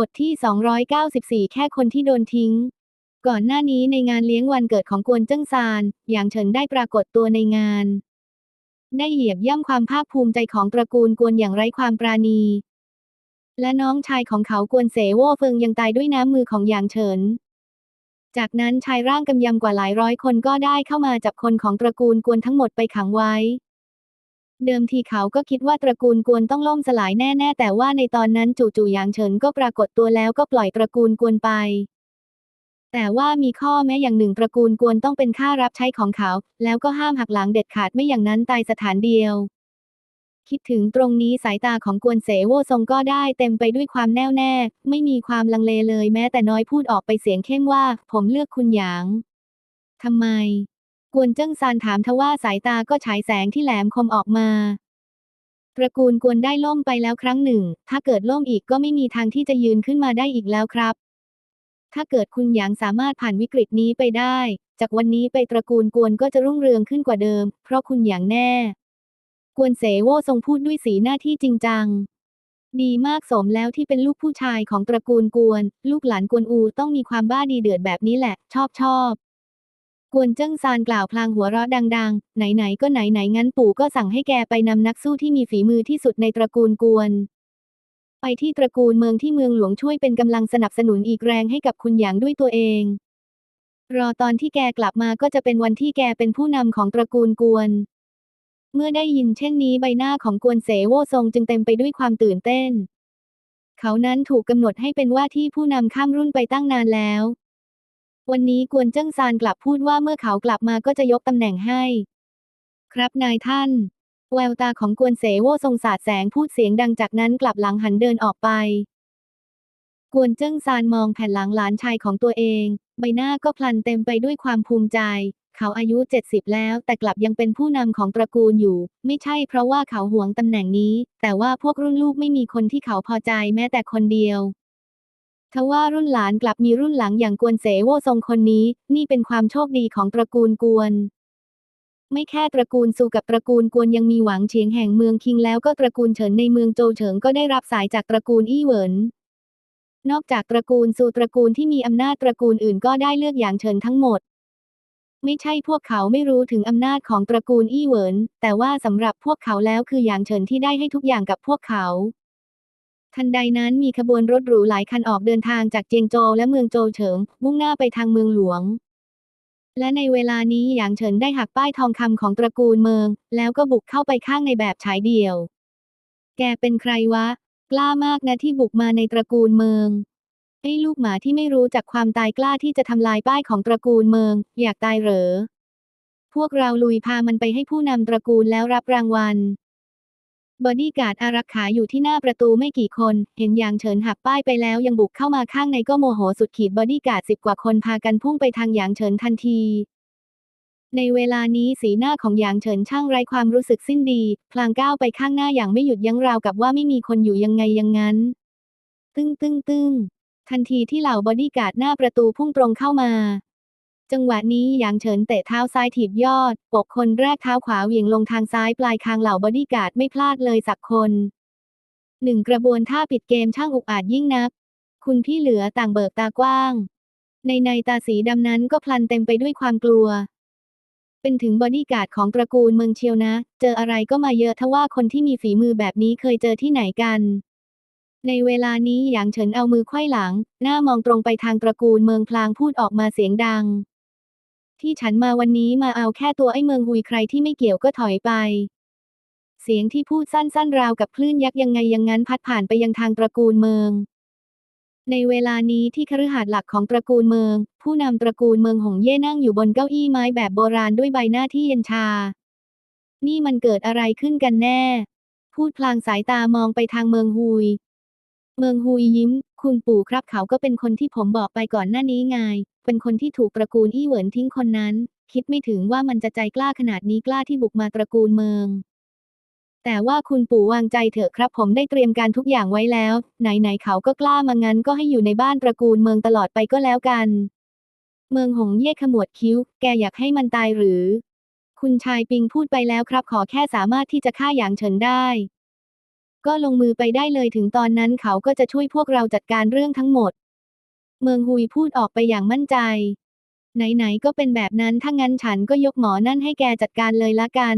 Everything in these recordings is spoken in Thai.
บทที่ 294 แค่คนที่โดนทิ้ง ก่อนหน้านี้ในงานเลี้ยงวันเกิดของกวนเจิ้งซาน หยางเฉินได้ปรากฏตัวในงาน ได้เหยียบย่ำความภาคภูมิใจของตระกูลกวนอย่างไร้ความปราณี และน้องชายของเขากวนเสโว่เฟิงยังตายด้วยน้ำมือของหยางเฉิน จากนั้นชายร่างกำยำกว่าหลายร้อยคนก็ได้เข้ามาจับคนของตระกูลกวนทั้งหมดไปขังไว้ เดิมทีเขาก็คิดว่าตระกูลกวนต้องล่มสลายแน่ๆ แต่ว่าในตอนนั้นจู่ๆหยางเฉินก็ปรากฏตัวแล้วก็ปล่อยตระกูลกวนไป แต่ว่ามีข้อแม้อย่างหนึ่งตระกูลกวนต้องเป็นข้ารับใช้ของเขา แล้วก็ห้ามหักหลังเด็ดขาดไม่อย่างนั้นตายสถานเดียว คิดถึงตรงนี้สายตาของกวนเสโวทรงก็ได้เต็มไปด้วยความแน่วแน่ ไม่มีความลังเลเลยแม้แต่น้อยพูดออกไปเสียงเข้มว่า ผมเลือกคุณหยางทำไม กวนเจิ้งซานถามทว่าสายตาก็ฉายแสงที่แหลมคมออกมาตระกูลกวนได้ล่มไปแล้วครั้งหนึ่ง ถ้าเกิดล่มอีกก็ไม่มีทางที่จะยืนขึ้นมาได้อีกแล้วครับ ถ้าเกิดคุณหยางสามารถผ่านวิกฤตนี้ไปได้ จากวันนี้ไปตระกูลกวนก็จะรุ่งเรืองขึ้นกว่าเดิม เพราะคุณหยางแน่ กวนเสโวทรงพูดด้วยสีหน้าที่จริงจัง ดีมากสมแล้วที่เป็นลูกผู้ชายของตระกูลกวน ลูกหลานกวนอูต้องมีความบ้าดีเดือดแบบนี้แหละ ชอบชอบ กวนเจิ้งซานกล่าวพลางหัวเราะดัง ๆ ไหนๆก็ไหนๆงั้นปู่ก็สั่งให้แกไปนำนักสู้ที่มีฝีมือที่สุดในตระกูลกวน ไปที่ตระกูลเมืองที่เมืองหลวงช่วยเป็นกำลังสนับสนุนอีกแรงให้กับคุณหยางด้วยตัวเอง รอตอนที่แกกลับมาก็จะเป็นวันที่แกเป็นผู้นำของตระกูลกวน เมื่อได้ยินเช่นนี้ใบหน้าของกวนเสโวทรงจึงเต็มไปด้วยความตื่นเต้น เขานั้นถูกกำหนดให้เป็นว่าที่ผู้นำข้ามรุ่นไปตั้งนานแล้ว วันนี้กวนเจิ้งซานกลับพูดว่าเมื่อเขากลับมาก็จะยกตำแหน่งให้ ครับนายท่าน แววตาของกวนเสโวทรงสาดแสงพูดเสียงดังจากนั้นกลับหลังหันเดินออกไป กวนเจิ้งซานมองแผ่นหลังหลานชายของตัวเอง ใบหน้าก็พลันเต็มไปด้วยความภูมิใจ เขาอายุ 70 แล้ว แต่กลับยังเป็นผู้นำของตระกูลอยู่ ไม่ใช่เพราะว่าเขาหวงตำแหน่งนี้ แต่ว่าพวกรุ่นลูกไม่มีคนที่เขาพอใจแม้แต่คนเดียว ทว่ารุ่นหลานกลับมีรุ่นหลังอย่างกวนเสโวทรงคนนี้ นี่เป็นความโชคดีของตระกูลกวน ไม่แค่ตระกูลซูกับตระกูลกวนยังมีหวังเฉียงแห่งเมืองคิงแล้วก็ตระกูลเฉินในเมืองโจเฉิงก็ได้รับสายจากตระกูลอี้เหวินนอกจากตระกูลซูตระกูลที่มีอำนาจตระกูลอื่นก็ได้เลือกอย่างเฉินทั้งหมด ไม่ใช่พวกเขาไม่รู้ถึงอำนาจของตระกูลอี้เหวินแต่ว่าสำหรับพวกเขาแล้วคืออย่างเฉินที่ได้ให้ทุกอย่างกับพวกเขา ทันใดนั้นมีขบวนรถหรูหลายคันออกเดินทางจากเจียงโจวและเมืองโจวเฉิง มุ่งหน้าไปทางเมืองหลวง และในเวลานี้หยางเฉินได้หักป้ายทองคำของตระกูลเมือง แล้วก็บุกเข้าไปข้างในแบบฉายเดี่ยว แกเป็นใครวะ กล้ามากนะที่บุกมาในตระกูลเมืองไอ้ลูกหมาที่ไม่รู้จักความตายกล้าที่จะทำลายป้ายของตระกูลเมือง อยากตายเหรอ พวกเราลุยพามันไปให้ผู้นำตระกูลแล้วรับรางวัล บอดี้การ์ดอารักขาอยู่ที่หน้าประตูไม่กี่คน เห็นยางเฉินหักป้ายไปแล้วยังบุกเข้ามาข้างในก็โมโหสุดขีดบอดี้การ์ดสิบกว่าคนพากันพุ่งไปทางยางเฉินทันที ในเวลานี้สีหน้าของหยางเฉินช่างไร้ความรู้สึกสิ้นดี พลางก้าวไปข้างหน้าอย่างไม่หยุดยั้งราวกับว่าไม่มีคนอยู่ยังไงยังงั้น ตึ้งตึ้งตึ้งทันทีที่เหล่าบอดี้การ์ดหน้าประตูพุ่งตรงเข้ามา จังหวะนี้หยางเฉินเตะเท้าซ้ายถีบยอด ปกคนแรกเท้าขวาเหวี่ยงลงทางซ้ายปลายคางเหล่าบอดี้การ์ดไม่พลาดเลยสักคนหนึ่งกระบวนท่าปิดเกมช่างอุกอาจยิ่งนัก คุณพี่เหลือต่างเบิกตากว้าง ในในตาสีดำนั้นก็พลันเต็มไปด้วยความกลัว เป็นถึงบอดี้การ์ดของตระกูลเมืองเชียวนะ เจออะไรก็มาเยอะทว่าคนที่มีฝีมือแบบนี้เคยเจอที่ไหนกัน ในเวลานี้หยางเฉินเอามือไขว้หลัง หน้ามองตรงไปทางตระกูลเมืองพลางพูดออกมาเสียงดัง ที่ฉันมาวันนี้มาเอาแค่ตัวไอ้เมืองหุยใครที่ไม่เกี่ยวก็ถอยไป เสียงที่พูดสั้นๆราวกับคลื่นยักษ์ยังไงยังงั้นพัดผ่านไปยังทางตระกูลเมือง ในเวลานี้ที่คฤหาสน์หลักของตระกูลเมือง ผู้นำตระกูลเมืองหงเย่นั่งอยู่บนเก้าอี้ไม้แบบโบราณด้วยใบหน้าที่เย็นชา นี่มันเกิดอะไรขึ้นกันแน่ พูดพลางสายตามองไปทางเมืองฮุย เมืองฮุยยิ้ม คุณปู่ครับเขาก็เป็นคนที่ผมบอกไปก่อนหน้านี้ไง เป็นคนที่ถูกตระกูลอี้เหวินทิ้งคนนั้น คิดไม่ถึงว่ามันจะใจกล้าขนาดนี้กล้าที่บุกมาตระกูลเมือง แต่ว่าคุณปู่วางใจเถอะครับผมได้เตรียมการทุกอย่างไว้แล้ว ไหนๆเขาก็กล้ามางั้นก็ให้อยู่ในบ้านตระกูลเมืองตลอดไปก็แล้วกัน เมืองหงเย่ขมวดคิ้ว แกอยากให้มันตายหรือ คุณชายปิงพูดไปแล้วครับ ขอแค่สามารถที่จะฆ่าหยางเฉินได้ ก็ลงมือไปได้เลยถึงตอนนั้นเขาก็จะช่วยพวกเราจัดการเรื่องทั้งหมด เมืองฮุยพูดออกไปอย่างมั่นใจ ไหนๆก็เป็นแบบนั้นถ้างั้นฉันก็ยกหมอนั่นให้แกจัดการเลยละกัน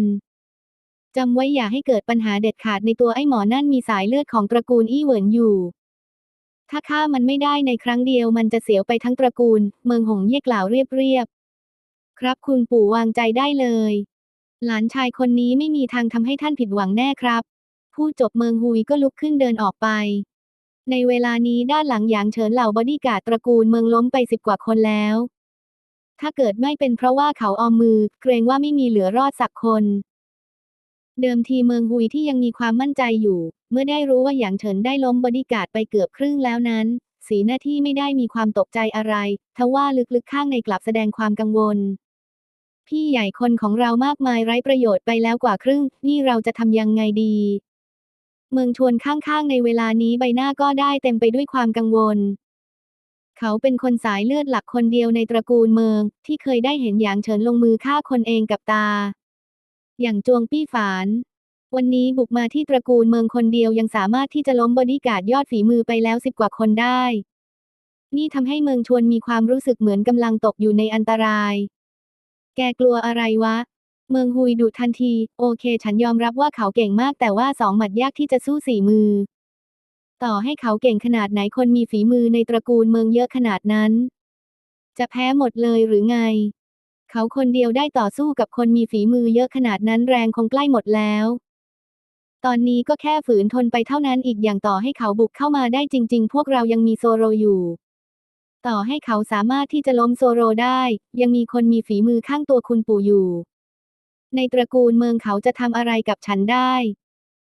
จำไว้อย่าให้เกิดปัญหาเด็ดขาดในตัวไอ้หมอนั่นมีสายเลือดของตระกูลอี้เหวินอยู่ ถ้าฆ่ามันไม่ได้ในครั้งเดียวมันจะเสียไปทั้งตระกูล เมืองหงเย่กล่าวเรียบๆ ครับคุณปู่วางใจได้เลย หลานชายคนนี้ไม่มีทางทำให้ท่านผิดหวังแน่ครับ พูดจบเมืองฮุยก็ลุกขึ้นเดินออกไป ในเวลานี้ด้านหลังหยางเฉินเหล่าบอดี้การ์ดตระกูลเมืองล้มไปสิบกว่าคนแล้ว ถ้าเกิดไม่เป็นเพราะว่าเขาออมมือ เกรงว่าไม่มีเหลือรอดสักคน เดิมทีเมืองฮุยที่ยังมีความมั่นใจอยู่ เมื่อได้รู้ว่าหยางเฉินได้ล้มบอดี้การ์ดไปเกือบครึ่งแล้วนั้น สีหน้าที่ไม่ได้มีความตกใจอะไร ทว่าลึกๆข้างในกลับแสดงความกังวลพี่ใหญ่คนของเรามากมายไร้ประโยชน์ไปแล้วกว่าครึ่ง นี่เราจะทำยังไงดี เมืองชวนข้างๆ ในเวลานี้ใบหน้าก็ได้เต็มไปด้วยความกังวล เขาเป็นคนสายเลือดหลักคนเดียวในตระกูลเมือง ที่เคยได้เห็นหยางเฉินลงมือฆ่าคนเองกับตา อย่างจวงปี้ฝาน วันนี้บุกมาที่ตระกูลเมืองคนเดียวยังสามารถที่จะล้มบอดี้การ์ดยอดฝีมือไปแล้วสิบกว่าคนได้ นี่ทำให้เมืองชวนมีความรู้สึกเหมือนกำลังตกอยู่ในอันตราย แกกลัวอะไรวะ เมืองฮุยดุทันที โอเค ฉันยอมรับว่าเขาเก่งมากแต่ว่าสองหมัดยากที่จะสู้สี่มือ ต่อให้เขาเก่งขนาดไหนคนมีฝีมือในตระกูลเมืองเยอะขนาดนั้น จะแพ้หมดเลยหรือไง เขาคนเดียวได้ต่อสู้กับคนมีฝีมือเยอะขนาดนั้นแรงคงใกล้หมดแล้ว ตอนนี้ก็แค่ฝืนทนไปเท่านั้นอีกอย่างต่อให้เขาบุกเข้ามาได้จริง ๆ พวกเรายังมีโซโรอยู่ต่อให้เขาสามารถที่จะล้มโซโรได้ ยังมีคนมีฝีมือข้างตัวคุณปู่อยู่ ในตระกูลเมืองเขาจะทำอะไรกับฉันได้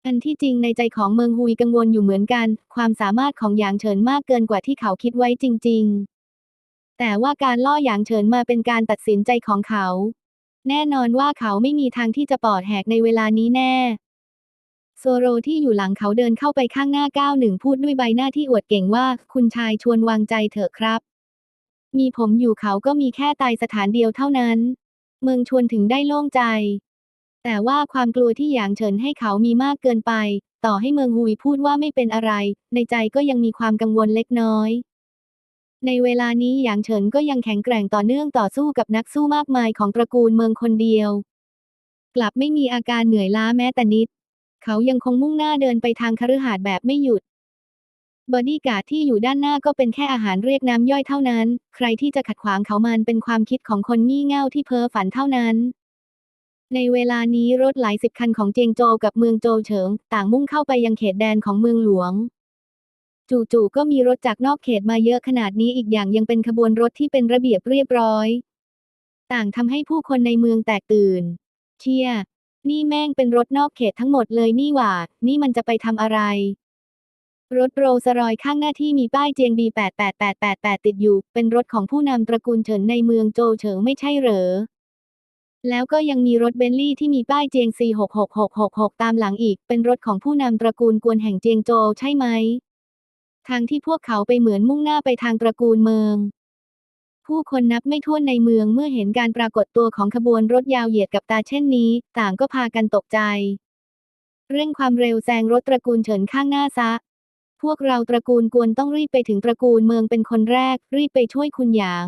อันที่จริงในใจของเมืองฮุยกังวลอยู่เหมือนกัน ความสามารถของหยางเฉินมากเกินกว่าที่เขาคิดไว้จริง ๆ แต่ว่าการล่อหยางเฉินมาเป็นการตัดสินใจของเขา แน่นอนว่าเขาไม่มีทางที่จะปอดแหกในเวลานี้แน่โซโรที่อยู่หลังเขาเดินเข้าไปข้างหน้าก้าวหนึ่งพูดด้วยใบหน้าที่อวดเก่งว่า คุณชายชวนวางใจเถอะครับ มีผมอยู่เขาก็มีแค่ตายสถานเดียวเท่านั้น เมืองชวนถึงได้โล่งใจ แต่ว่าความกลัวที่หยางเฉินให้เขามีมากเกินไป ต่อให้เมืองฮุยพูดว่าไม่เป็นอะไร ในใจก็ยังมีความกังวลเล็กน้อย ในเวลานี้หยางเฉินก็ยังแข็งแกร่งต่อเนื่องต่อสู้กับนักสู้มากมายของตระกูลเมืองคนเดียว กลับไม่มีอาการเหนื่อยล้าแม้แต่นิด เขายังคงมุ่งหน้าเดินไปทางคฤหาสน์แบบไม่หยุด บอดี้การ์ดที่อยู่ด้านหน้าก็เป็นแค่อาหารเรียกน้ำย่อยเท่านั้น ใครที่จะขัดขวางเขามันเป็นความคิดของคนงี่เง่าที่เพ้อฝันเท่านั้น ในเวลานี้รถหลายสิบคันของเจียงโจวกับเมืองโจวเฉิง ต่างมุ่งเข้าไปยังเขตแดนของเมืองหลวง จู่ๆก็มีรถจากนอกเขตมาเยอะขนาดนี้อีกอย่างยังเป็นขบวนรถที่เป็นระเบียบเรียบร้อย ต่างทำให้ผู้คนในเมืองแตกตื่น เชียนี่แม่งเป็นรถนอกเขตทั้งหมดเลยนี่หว่า นี่มันจะไปทำอะไร รถโรลส์รอยข้างหน้าที่มีป้ายเจียงบี88888ติดอยู่ เป็นรถของผู้นำตระกูลเฉินในเมืองโจวเฉิงไม่ใช่เหรอ แล้วก็ยังมีรถเบนลี่ที่มีป้ายเจียง C66666 ตามหลังอีก เป็นรถของผู้นำตระกูลกวนแห่งเจียงโจวใช่ไหม ทางที่พวกเขาไปเหมือนมุ่งหน้าไปทางตระกูลเมือง ผู้คนนับไม่ถ้วนในเมืองเมื่อเห็นการปรากฏตัวของขบวนรถยาวเหยียดกับตาเช่นนี้ ต่างก็พากันตกใจเร่งความเร็วแซงรถตระกูลเฉินข้างหน้าซะ พวกเราตระกูลกวนต้องรีบไปถึงตระกูลเมืองเป็นคนแรก รีบไปช่วยคุณหยาง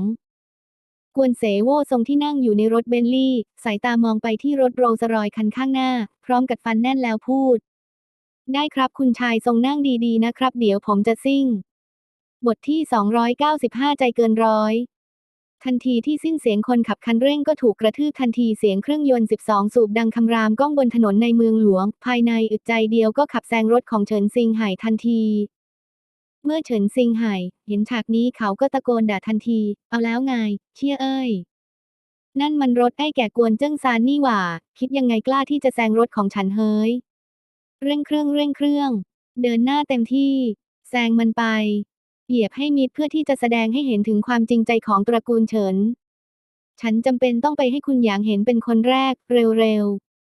กวนเสโวทรงที่นั่งอยู่ในรถเบนลี่ สายตามองไปที่รถโรลส์รอยซ์คันข้างหน้า พร้อมกัดฟันแน่นแล้วพูด ได้ครับคุณชายทรงนั่งดีๆนะครับ เดี๋ยวผมจะซิ่ง บทที่ 295 ใจเกินร้อย ทันทีที่สิ้นเสียงคนขับคันเร่งก็ถูกกระทืบทันทีเสียงเครื่องยนต์ 12 สูบดังคำรามก้องบนถนนในเมืองหลวง ภายในอึดใจเดียวก็ขับแซงรถของเฉินซิงไห่ทันที เมื่อเฉินซิงไห่เห็นฉากนี้เขาก็ตะโกนด่าทันที เอาแล้วไง เชี่ยเอ้ย นั่นมันรถไอ้แก่กวนเจิ้งซานนี่หว่า คิดยังไงกล้าที่จะแซงรถของฉันเฮ้ย เร่งเครื่องเร่งเครื่อง เดินหน้าเต็มที่ แซงมันไป เหยียบให้มิดเพื่อที่จะแสดงให้เห็นถึงความจริงใจของตระกูลเฉิน ฉันจำเป็นต้องไปให้คุณหยางเห็นเป็นคนแรก เร็ว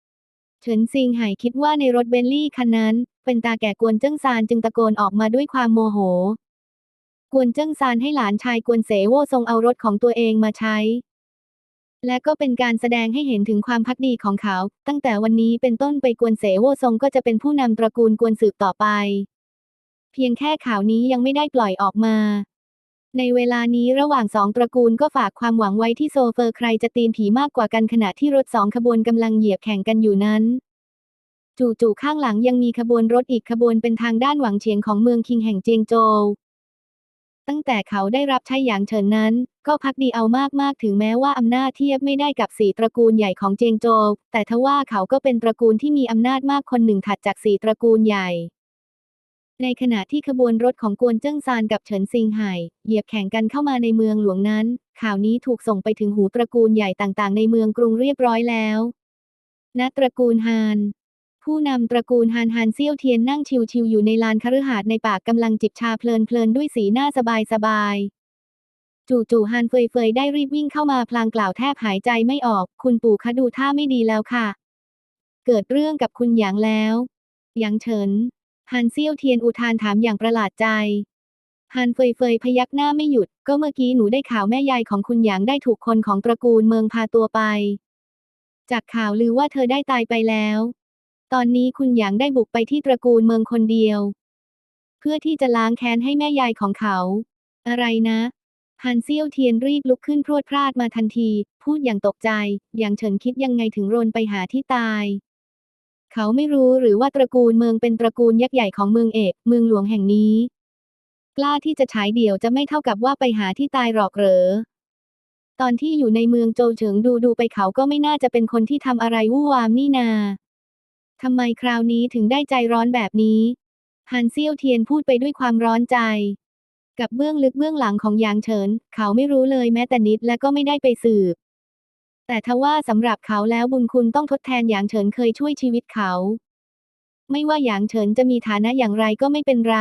ๆ เฉินซิงไห่คิดว่าในรถเบนลี่คันนั้น เป็นตาแก่กวนเจิ้งซานจึงตะโกนออกมาด้วยความโมโห กวนเจิ้งซานให้หลานชายกวนเสโวทรงเอารถของตัวเองมาใช้ และก็เป็นการแสดงให้เห็นถึงความพักดีของเขา ตั้งแต่วันนี้เป็นต้นไปกวนเสโวซงก็จะเป็นผู้นำตระกูลกวนสืบต่อไป เพียงแค่ข่าวนี้ยังไม่ได้ปล่อยออกมา ในเวลานี้ระหว่างสองตระกูลก็ฝากความหวังไว้ที่โซเฟอร์ใครจะตีนผีมากกว่ากันขณะที่รถสองขบวนกำลังเหยียบแข่งกันอยู่นั้นจู่ๆข้างหลังยังมีขบวนรถอีกขบวนเป็นทางด้านหวังเฉียงของเมืองคิงแห่งเจียงโจว ตั้งแต่เขาได้รับใช้หยางเฉินนั้น ก็พักดีเอามากๆถึงแม้ว่าอำนาจเทียบไม่ได้กับสีตระกูลใหญ่ของเจียงโจว แต่ทว่าเขาก็เป็นตระกูลที่มีอำนาจมากคนหนึ่งถัดจากสีตระกูลใหญ่ ในขณะที่ขบวนรถของกวนเจิ้งซานกับเฉินซิงไห่เหยียบแข่งกันเข้ามาในเมืองหลวงนั้น ข่าวนี้ถูกส่งไปถึงหูตระกูลใหญ่ต่างๆ ในเมืองกรุงเรียบร้อยแล้วณตระกูลฮาน ผู้นำตระกูลฮานฮานเซี่ยวเทียนนั่งชิวๆอยู่ในลานคฤหาสน์ในปากกำลังจิบชาเพลินๆด้วยสีหน้าสบายๆจู่ๆฮานเฟยเฟยได้รีบวิ่งเข้ามาพลางกล่าวแทบหายใจไม่ออก คุณปู่คะดูท่าไม่ดีแล้วค่ะ เกิดเรื่องกับคุณหยางแล้ว หยางเฉิน ฮันเซี่ยวเทียนอุทานถามอย่างประหลาดใจฮันเฟยเฟยพยักหน้าไม่หยุด ก็เมื่อกี้หนูได้ข่าวแม่ยายของคุณหยางได้ถูกคนของตระกูลเมืองพาตัวไป จากข่าวลือว่าเธอได้ตายไปแล้ว ตอนนี้คุณหยางได้บุกไปที่ตระกูลเมืองคนเดียว เพื่อที่จะล้างแค้นให้แม่ยายของเขา อะไรนะฮันเซี่ยวเทียนรีบลุกขึ้นพรวดพราดมาทันที พูดอย่างตกใจ อย่างเฉินคิดยังไงถึงรนไปหาที่ตาย เขาไม่รู้หรือว่าตระกูลเมืองเป็นตระกูลยักษ์ใหญ่ของเมืองเอก เมืองหลวงแห่งนี้ กล้าที่จะฉายเดี่ยวจะไม่เท่ากับว่าไปหาที่ตายหรอกเหรอ ตอนที่อยู่ในเมืองโจเฉิงดูดูไปเขาก็ไม่น่าจะเป็นคนที่ทำอะไรวู่วามนี่นาทำไมคราวนี้ถึงได้ใจร้อนแบบนี้ฮันเซี่ยวเทียนพูดไปด้วยความร้อนใจ กับเบื้องลึกเบื้องหลังของหยางเฉิน เขาไม่รู้เลยแม้แต่นิดและก็ไม่ได้ไปสืบ แต่ทว่าสำหรับเขาแล้วบุญคุณต้องทดแทนหยางเฉินเคยช่วยชีวิตเขา ไม่ว่าหยางเฉินจะมีฐานะอย่างไรก็ไม่เป็นไร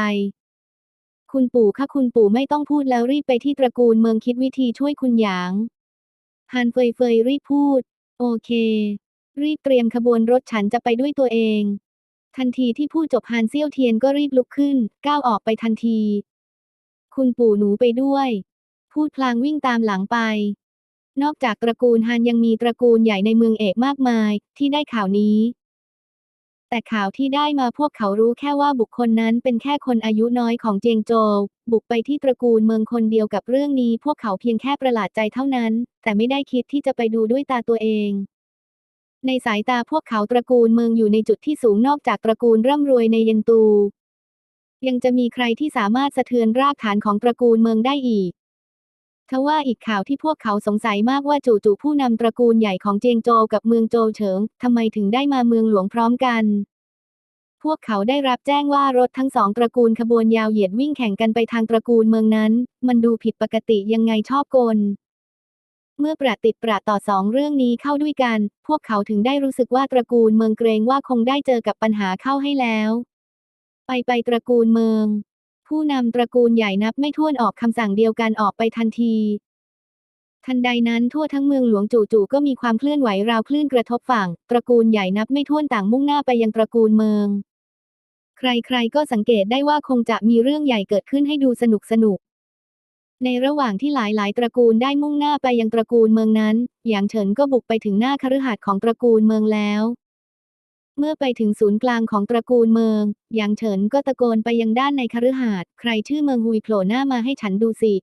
คุณปู่คะคุณปู่ไม่ต้องพูดแล้วรีบไปที่ตระกูลเมืองคิดวิธีช่วยคุณหยางฮันเฟยเฟยรีบพูด โอเค รีบเตรียมขบวนรถฉันจะไปด้วยตัวเอง ทันทีที่พูดจบฮันเซี่ยวเทียนก็รีบลุกขึ้น ก้าวออกไปทันที คุณปู่หนูไปด้วย พูดพลางวิ่งตามหลังไป นอกจากตระกูลฮันยังมีตระกูลใหญ่ในเมืองเอกมากมายที่ได้ข่าวนี้ แต่ข่าวที่ได้มาพวกเขารู้แค่ว่าบุคคลนั้นเป็นแค่คนอายุน้อยของเจียงโจวบุกไปที่ตระกูลเมืองคนเดียวกับเรื่องนี้ พวกเขาเพียงแค่ประหลาดใจเท่านั้น แต่ไม่ได้คิดที่จะไปดูด้วยตาตัวเอง ในสายตาพวกเขาตระกูลเมืองอยู่ในจุดที่สูงนอกจากตระกูลร่ำรวยในเยนตู ยังจะมีใครที่สามารถสะเทือนรากฐานของตระกูลเมืองได้อีก ทว่าอีกข่าวที่พวกเขาสงสัยมากว่าจู่ๆผู้นำตระกูลใหญ่ของเจียงโจวกับเมืองโจวเฉิงทำไมถึงได้มาเมืองหลวงพร้อมกัน พวกเขาได้รับแจ้งว่ารถทั้งสองตระกูลขบวนยาวเหยียดวิ่งแข่งกันไปทางตระกูลเมืองนั้น มันดูผิดปกติยังไงชอบกลเมื่อประติดประต่อสองเรื่องนี้เข้าด้วยกัน พวกเขาถึงได้รู้สึกว่าตระกูลเมืองเกรงว่าคงได้เจอกับปัญหาเข้าให้แล้ว ไปไปตระกูลเมือง ผู้นำตระกูลใหญ่นับไม่ถ้วนออกคำสั่งเดียวกันออกไปทันที ทันใดนั้นทั่วทั้งเมืองหลวงจู่ๆก็มีความเคลื่อนไหวราวคลื่นกระทบฝั่ง ตระกูลใหญ่นับไม่ถ้วนต่างมุ่งหน้าไปยังตระกูลเมือง ใครๆก็สังเกตได้ว่าคงจะมีเรื่องใหญ่เกิดขึ้นให้ดูสนุกสนุกในระหว่างที่หลายๆ ตระกูลได้มุ่งหน้าไปยังตระกูลเมืองนั้น หยางเฉินก็บุกไปถึงหน้าคฤหาสน์ของตระกูลเมืองแล้ว เมื่อไปถึงศูนย์กลางของตระกูลเมือง หยางเฉินก็ตะโกนไปยังด้านในคฤหาสน์ใครชื่อเมืองฮุยโผล่หน้ามาให้ฉันดูสิ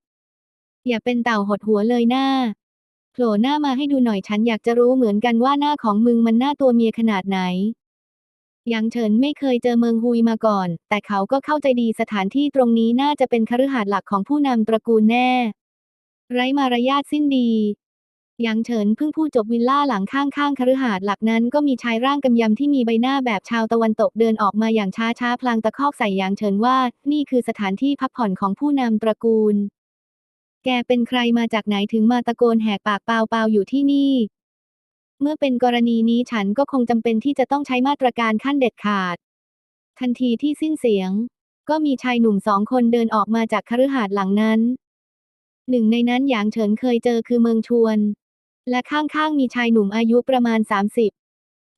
อย่าเป็นเต่าหดหัวเลยหน้าโผล่หน้ามาให้ดูหน่อยฉันอยากจะรู้เหมือนกันว่าหน้าของมึงมันหน้าตัวเมียขนาดไหนหยางเฉินไม่เคยเจอเมืองฮุยมาก่อน แต่เขาก็เข้าใจดีสถานที่ตรงนี้น่าจะเป็นคฤหาสน์หลักของผู้นำตระกูลแน่ ไร้มารยาทสิ้นดี หยางเฉินเพิ่งพูดจบวิลล่าหลังข้างๆคฤหาสน์หลักนั้นก็มีชายร่างกำยำที่มีใบหน้าแบบชาวตะวันตกเดินออกมาอย่างช้าๆพลางตะคอกใส่หยางเฉินว่า นี่คือสถานที่พักผ่อนของผู้นำตระกูล แกเป็นใครมาจากไหนถึงมาตะโกนแหกปากเปล่าๆอยู่ที่นี่ เมื่อเป็นกรณีนี้ฉันก็คงจำเป็นที่จะต้องใช้มาตรการขั้นเด็ดขาด ทันทีที่สิ้นเสียง ก็มีชายหนุ่มสองคนเดินออกมาจากคฤหาสน์หลังนั้น หนึ่งในนั้นหยางเฉินเคยเจอคือเมืองชวน และข้างๆมีชายหนุ่มอายุประมาณ 30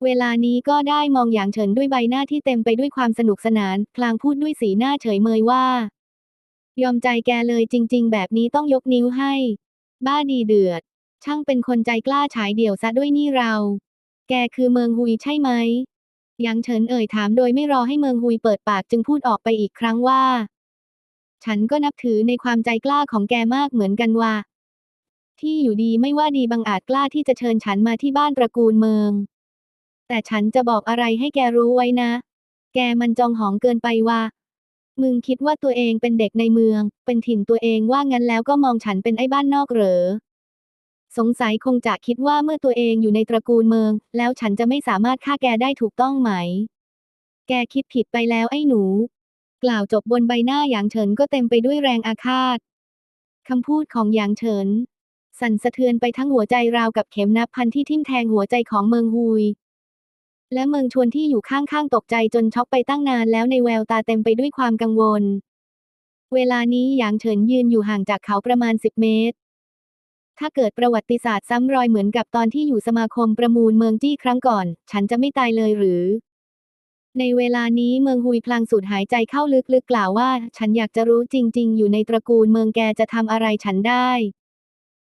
เวลานี้ก็ได้มองหยางเฉินด้วยใบหน้าที่เต็มไปด้วยความสนุกสนาน พลางพูดด้วยสีหน้าเฉยเมยว่า ยอมใจแกเลยจริง ๆ แบบนี้ต้องยกนิ้วให้ บ้าดีเดือด ช่างเป็นคนใจกล้าฉายเดี่ยวซะด้วยนี่เรา แกคือเมืองฮุยใช่ไหมหยางเฉินเอ่ยถามโดยไม่รอให้เมืองฮุยเปิดปากจึงพูดออกไปอีกครั้งว่า ฉันก็นับถือในความใจกล้าของแกมากเหมือนกันว่า ที่อยู่ดีไม่ว่าดีบังอาจกล้าที่จะเชิญฉันมาที่บ้านตระกูลเมือง แต่ฉันจะบอกอะไรให้แกรู้ไว้นะ แกมันจองหองเกินไปว่า มึงคิดว่าตัวเองเป็นเด็กในเมือง เป็นถิ่นตัวเองว่างั้นแล้วก็มองฉันเป็นไอ้บ้านนอกเหรอ สงสัยคงจะคิดว่าเมื่อตัวเองอยู่ในตระกูลเมือง แล้วฉันจะไม่สามารถฆ่าแกได้ถูกต้องไหม แกคิดผิดไปแล้วไอ้หนู กล่าวจบบนใบหน้าหยางเฉินก็เต็มไปด้วยแรงอาฆาตคำพูดของหยางเฉิน สั่นสะเทือนไปทั้งหัวใจราวกับเข็มนับพันที่ทิ่มแทงหัวใจของเมืองฮุย และเมืองชวนที่อยู่ข้างๆตกใจจนช็อกไปตั้งนานแล้วในแววตาเต็มไปด้วยความกังวล เวลานี้หยางเฉินยืนอยู่ห่างจากเขาประมาณ 10 เมตร ถ้าเกิดประวัติศาสตร์ซ้ำรอยเหมือนกับตอนที่อยู่สมาคมประมูลเมืองจี้ครั้งก่อน ฉันจะไม่ตายเลยหรือในเวลานี้เมืองฮุยพลางสูดหายใจเข้าลึกๆกล่าวว่า ฉันอยากจะรู้จริง ๆ อยู่ในตระกูลเมืองแกจะทำอะไรฉันได้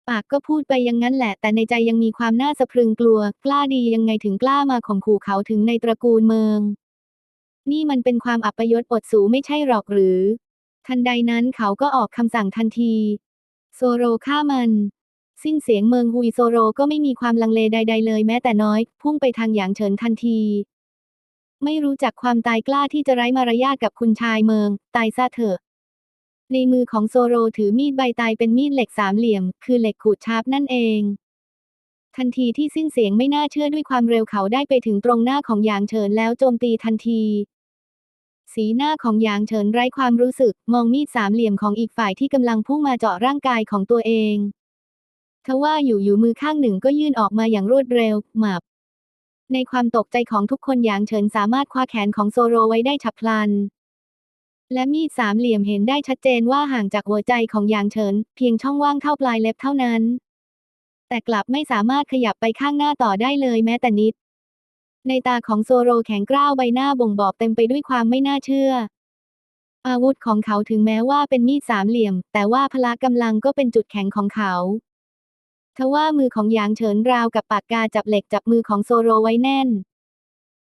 ปากก็พูดไปอยังงั้นแหละ แต่ในใจยังมีความน่าสะพรึงกลัว กล้าดียังไงถึงกล้ามาข่มขู่เขาถึงในตระกูลเมือง นี่มันเป็นความอัปยศอดสูไม่ใช่หรอกหรือ ทันใดนั้นเขาก็ออกคำสั่งทันที โซโรฆ่ามัน สิ้นเสียงเมืองฮุยโซโรก็ไม่มีความลังเลใด ๆ เลยแม้แต่น้อย พุ่งไปทางหยางเฉินทันที ไม่รู้จักความตายกล้าที่จะไร้มารยาทกับคุณชายเมือง ตายซะเถอะ ในมือของโซโรถือมีดใบตายเป็นมีดเหล็กสามเหลี่ยม คือเหล็กขูดชาร์ปนั่นเอง ทันทีที่สิ้นเสียงไม่น่าเชื่อด้วยความเร็วเขาได้ไปถึงตรงหน้าของหยางเฉินแล้วโจมตีทันที สีหน้าของหยางเฉินไร้ความรู้สึก มองมีดสามเหลี่ยมของอีกฝ่ายที่กำลังพุ่งมาเจาะร่างกายของตัวเองทว่าอยู่อยู่มือข้างหนึ่งก็ยื่นออกมาอย่างรวดเร็วหมับ ในความตกใจของทุกคนหยางเฉินสามารถคว้าแขนของโซโรไว้ได้ฉับพลัน และมีดสามเหลี่ยมเห็นได้ชัดเจนว่าห่างจากหัวใจของหยางเฉิน เพียงช่องว่างเท่าปลายเล็บเท่านั้น แต่กลับไม่สามารถขยับไปข้างหน้าต่อได้เลยแม้แต่นิด ในตาของโซโรแข็งกร้าวใบหน้าบ่งบอกเต็มไปด้วยความไม่น่าเชื่อ อาวุธของเขาถึงแม้ว่าเป็นมีดสามเหลี่ยม แต่ว่าพละกำลังก็เป็นจุดแข็งของเขาทว่ามือของหยางเฉินราวกับปากกาจับเหล็กจับมือของโซโรไว้แน่น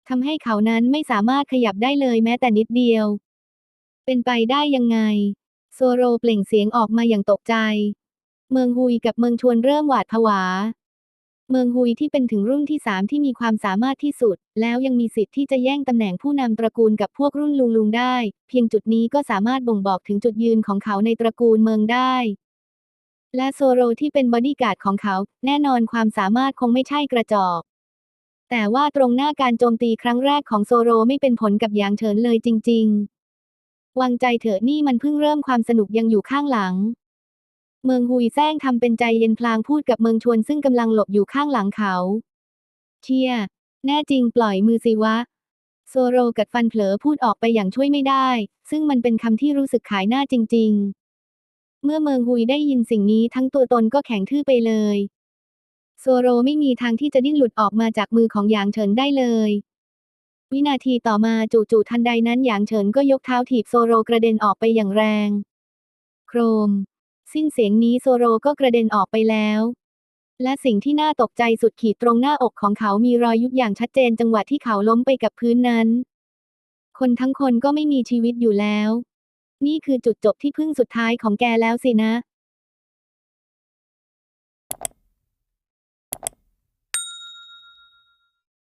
ทำให้เขานั้นไม่สามารถขยับได้เลยแม้แต่นิดเดียว เป็นไปได้ยังไง โซโรเปล่งเสียงออกมาอย่างตกใจ เมืองฮุยกับเมืองชวนเริ่มหวาดผวา เมืองฮุยที่เป็นถึงรุ่นที่สามที่มีความสามารถที่สุด แล้วยังมีสิทธิ์ที่จะแย่งตำแหน่งผู้นำตระกูลกับพวกรุ่นลุงลุงได้ เพียงจุดนี้ก็สามารถบ่งบอกถึงจุดยืนของเขาในตระกูลเมืองได้ และโซโรที่เป็นบอดี้การ์ดของเขา แน่นอนความสามารถคงไม่ใช่กระจอกแต่ว่าตรงหน้าการโจมตีครั้งแรกของโซโรไม่เป็นผลกับหยางเฉินเลยจริง ๆ วางใจเถอะนี่มันเพิ่งเริ่มความสนุกยังอยู่ข้างหลัง เมืองฮุยแซงทำเป็นใจเย็นพลางพูดกับเมืองชวนซึ่งกำลังหลบอยู่ข้างหลังเขา เชีย แน่จริงปล่อยมือสิวะ โซโรกัดฟันเผลอพูดออกไปอย่างช่วยไม่ได้ ซึ่งมันเป็นคำที่รู้สึกขายหน้าจริง ๆ เมื่อเมืองฮุยได้ยินสิ่งนี้ทั้งตัวตนก็แข็งทื่อไปเลย โซโรไม่มีทางที่จะดิ้นหลุดออกมาจากมือของหยางเฉินได้เลย วินาทีต่อมาจู่ๆทันใดนั้นหยางเฉินก็ยกเท้าถีบโซโรกระเด็นออกไปอย่างแรง โครม สิ้นเสียงนี้โซโรก็กระเด็นออกไปแล้ว และสิ่งที่น่าตกใจสุดขีดตรงหน้าอกของเขามีรอยยุบอย่างชัดเจนจังหวะที่เขาล้มไปกับพื้นนั้น คนทั้งคนก็ไม่มีชีวิตอยู่แล้ว นี่คือจุดจบที่พึ่งสุดท้ายของแกแล้วสินะ